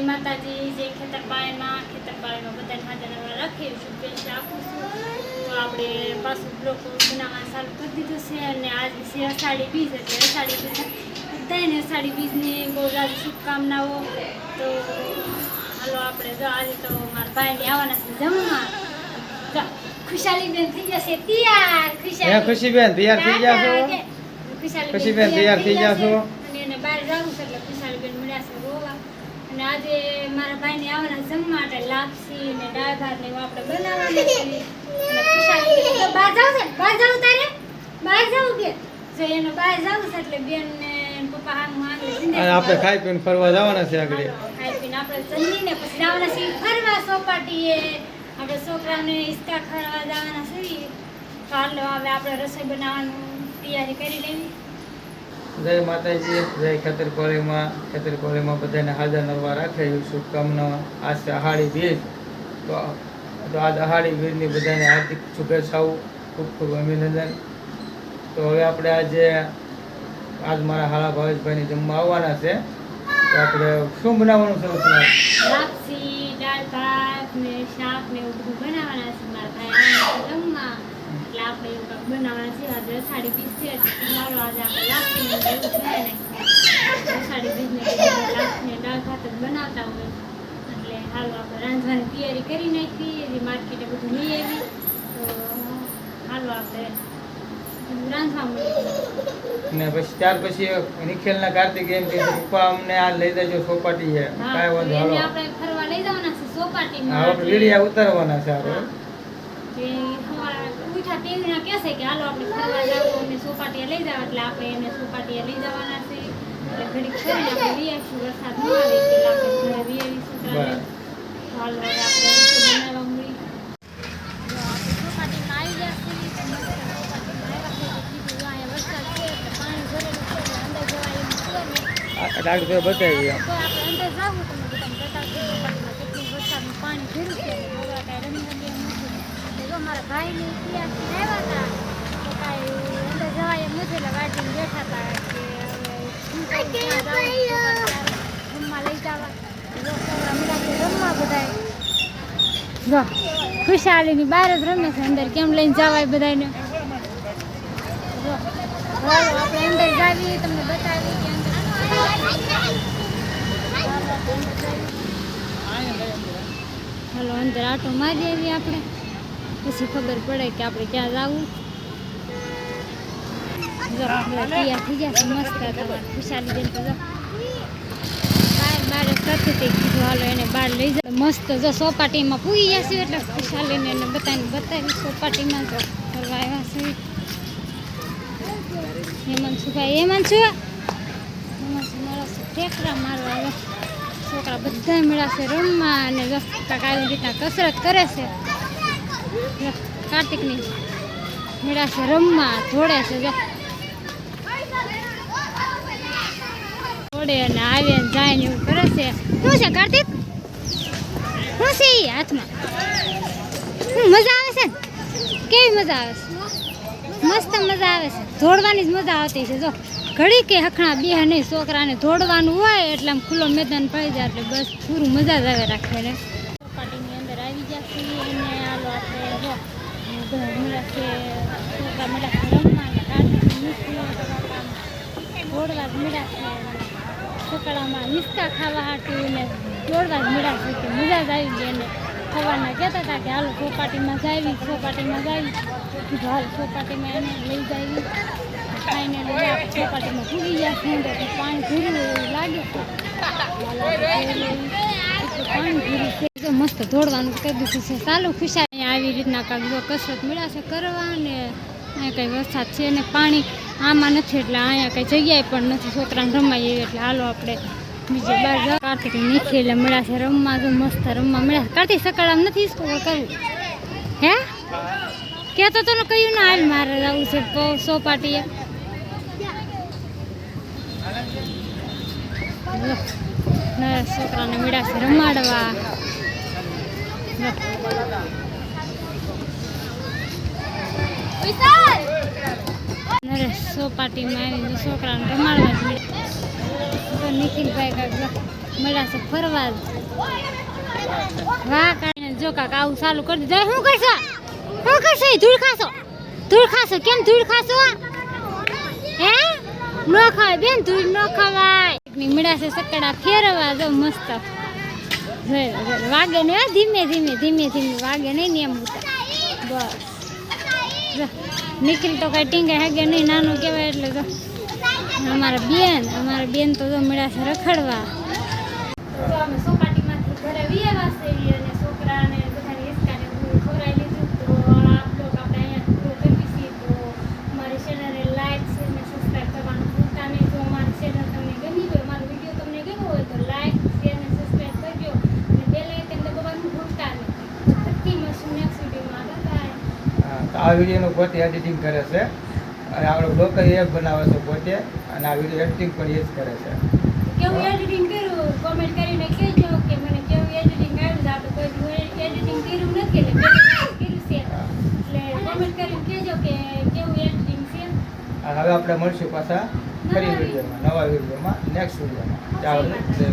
જય માતાજી જય ખેતરપાળીમાં. ખેતરપાળીમાં બધાને હાજર રાખીએ. શુભેચ્છા આપું છું. તો આપણે પાછું બ્લોક બનાવવાનું ચાલુ કરી દીધું છે અને આજ છે અષાઢી બીજ એટલે અષાઢી બીજ બધાને અષાઢી બીજની બહુ સારી શુભકામનાઓ. તો હાલો આપણે જો આજે તો મારા ભાઈને આવવાના છે જમવા. ખુશાલીબેન બેન થઈ જશે. તૈયાર ખુશાલી. ખુશીબેન તૈયાર થઈ ગયા ખુશાલીબેન તૈયાર થઈ જશો? અને એને બહાર જવું છે એટલે ખુશાલીબેન મળ્યા છે. અને આજે મારા ભાઈને આવવાના જમવા માટે લાપસી ને દાળ ભાત ને એવું આપણે બનાવવાના છે. બહાર જાવ છે બહાર જાવ તારે? બહાર જાવ કે? જો એને બહાર જાવું છે એટલે બેન ને પપ્પા હામું આંગળી આપણે ખાઈ પીને ફરવા જવાના છે આગળ. ખાઈ પીને આપણે જમીને પછી જવાના છીએ. ફરવા સોપાટીએ. આપણે જવાના તો હાલો હવે આપણે રસોઈ બનાવવાનું તૈયારી કરી લેવી જય માતાજી, જય ખેતરકોળીમાં ખેતરકોળીમાં બધાને હાજર નરવા રાખે એવી શુભકામના. આ છે અહાડી બીજ. તો આજ અહાડી બીજની બધાને હાર્દિક શુભેચ્છાઓ, ખૂબ ખૂબ અભિનંદન. તો હવે આપણે આજે આજ મારા હાલા ભાવેશભાઈની જમવા આવવાના છે. તો આપણે શું બનાવવાનું છે બનાવવાના આવવાના છે જમવા એટલે આપણે એવું કંઈક બનાવવાના છે આજે બીજ છે આજે આપણે લાપસી ને એવું ને દાળ ભાત જ બનાવતા હોય. એટલે હાલો આપણે રાંધવાની તૈયારી કરી નાખી માર્કેટ માર્કેટે બધું લઈ આવી તો હાલો આપણે રાંધવા મળીએ ને પછી ત્યાર પછી નિખિલના કાર્તિક એમ કે પપ્પા અમને આ લઈ દેજો સોપાટી છે. કાંઈ વાંધો હાલો. આપણે ફરવા લઈ જવાના છે સોપાટીમાં આપણે વીડિયા ઉતારવાના છે આપણે. ટીવીના કહેશે કે હાલો આપણે ફરવા જાવ અને સોપાટીએ લઈ જાવ એટલે આપણે એને સોપાટીએ લઈ જવાના છે. એટલે ઘડીક કરીને આપણે આવીશું વરસાદ ન આવે એટલે આપણે ઘરે બરાબર. હાલો હવે આપણે બનાવવા મળી જો આપણે સોપાટીમાં આવી ગયા છીએ તો ભાઈની ત્યાંથી આવ્યા હતા તો કાંઈ અંદર જવાય એમ નથી એટલે વાટીને બેઠા હતા કે રમવા લઈ જવા. રમવા બધાય. જો ખુશાલીની બહાર જ રમે છે અંદર કેમ લઈને જવાય બધાને આપણે અંદર જાવી તમને બતાવી કે અંદર હાલો અંદર આટો મારી આવી આપણે. પછી ખબર પડે કે આપણે ક્યાં જવું. તૈયાર થઈ મસ્ત ખુશાલી બેન તો કરતી હતી કીધું, હાલો એને બહાર લઈ જાય મસ્ત જો સોપાટીમાં પૂરી છે એટલે ખુશાલીને એને બતાવીને બતાવી સોપાટીમાં જો ફરવા આવ્યા છે. હેમંત સુભાઈ હેમંત શું હેમંત મારા ઠેકરા મારવા આવ્યા. છોકરા બધા મળ્યા છે રમવા અને જો કાંઈક આવી રીતના કસરત કરે છે. કાર્તિકની મળ્યા છે, રમવા જોડે છે, જો. અને આવે ને જાય ને એવું કરે છે. શું કાર્તિક? શું ઈ હાથમાં? મજા આવે છે કેવી મજા આવે મસ્ત મજા આવે છે. દોડવાની જ મજા આવતી છે, જો. ઘડી કે હખણા બે નહીં, છોકરાને દોડવાનું હોય એટલે આમ ખુલ્લો મેદાન પડી જાય એટલે બસ પૂરું મજા જ આવે રાખે ને ચોપાટીની અંદર આવી ગયા છીએ અને હાલો આપણે જો છે છોકરા મળ્યા છે રમવા ને કાર્તિક નીકળ્યો તો બાપા દોડવા મળ્યા છે છોકરામાં હિંચકા ખાવા હાટું ને દોડવા મળ્યા છે કે મજા જ આવી ગઈ એને સવારના કહેતા હતા કે હાલો ચોપાટીમાં જાવી ચોપાટીમાં જાવી કીધું હાલ ચોપાટીમાં એને લઈ જાવી ખાઈને ચોપાટીમાં ભૂગી ગયા છે તો પાણી ભૂર્યું એવું લાગે છે પાણી ભૂર્યું છે મસ્ત દોડવાનું કરી દીધું છે ચાલુ ખુશા રીતના કાંઈક કસરત મળ્યા કરવા ને અહીંયા કંઈ વરસાદ છે ને પાણી આમાં નથી એટલે અહીંયા કંઈ જગ્યાએ પણ નથી. છોકરાને રમાઈએ એટલે હાલો આપણે બીજે બાર જાઓ. કાર્તિક એટલે મળ્યા છે રમવા તો મસ્ત રમવા મળ્યા છે. કાર્તિક સકાળમાં નથી સ્કૂલ કરવું? હે? કહેતો તો કયું ના, હાલ મારે જવું છે સોપાટીએ છોકરાને મળ્યા છે રમાડવા. નરેશ સોપાટીમાં આવીને છોકરાને રમાડવા જ તો નિખિલભાઈ કાંઈક મળ્યા છે ફરવા વાહ કાઢીને જો કાક આવું ચાલુ કરી દીધું શું કરશો શું કરશો ધૂળ ખાશો ધૂળ ખાશો કેમ ધૂળ ખાશો હે ન ખાય બેન ધૂળ ન ખવાય મળ્યા છે સકડા ફેરવા જો મસ્ત વાગે ને ધીમે ધીમે ધીમે ધીમે વાગે નહીં ને એમ બસ નીકળી તો કઈ ટીંગે હાગે નહીં, નાનું કહેવાય એટલે તો અમારા બેન અમારા બેન તો જો મળ્યા છે રખડવા. તો અમે સોપાટીમાંથી ઘરે વિયેલા વાસે અને છોકરાને બધાને હિસકાને ખવડાવી તો આપ લોગ આપણે અહીંયા પૂરો કરવી છીએ તો અમારી ચેનલને લાઈક છે અને સબસ્ક્રાઈબ કરવાનું ભૂલતા નહીં જો અમારી ચેનલ તમને ગમી હોય મારો વીડિયો તમને ગમ્યો હોય તો લાઈક શેર અને સબસ્ક્રાઈબ કરજો અને બેલ આઇકન દબાવવાનું ભૂલતા નહીં તો ફરી મળશું નેક્સ્ટ વિડીયોમાં બાય હા, તો આ વિડીયોનું પોતે એડિટિંગ કરે છે. અને આપણો લોકલ એપ બનાવે છે પોતે. અને આ વીડિયો એડિટિંગ પણ એ જ કરે છે. કેવું એડિટિંગ કર્યું? કોમેન્ટ કરીને કહેજો કે મને કેવું એડિટિંગ આવ્યું આપણે કોઈ એડિટિંગ કર્યું નથી એટલે કર્યું છે. એટલે કોમેન્ટ કરીને કહેજો કે કેવું એડિટિંગ છે. હવે આપણે મળશું પાછા ફરી વિડીયોમાં નવા વિડીયોમાં નેક્સ્ટ વિડીયોમાં. ચાલો જય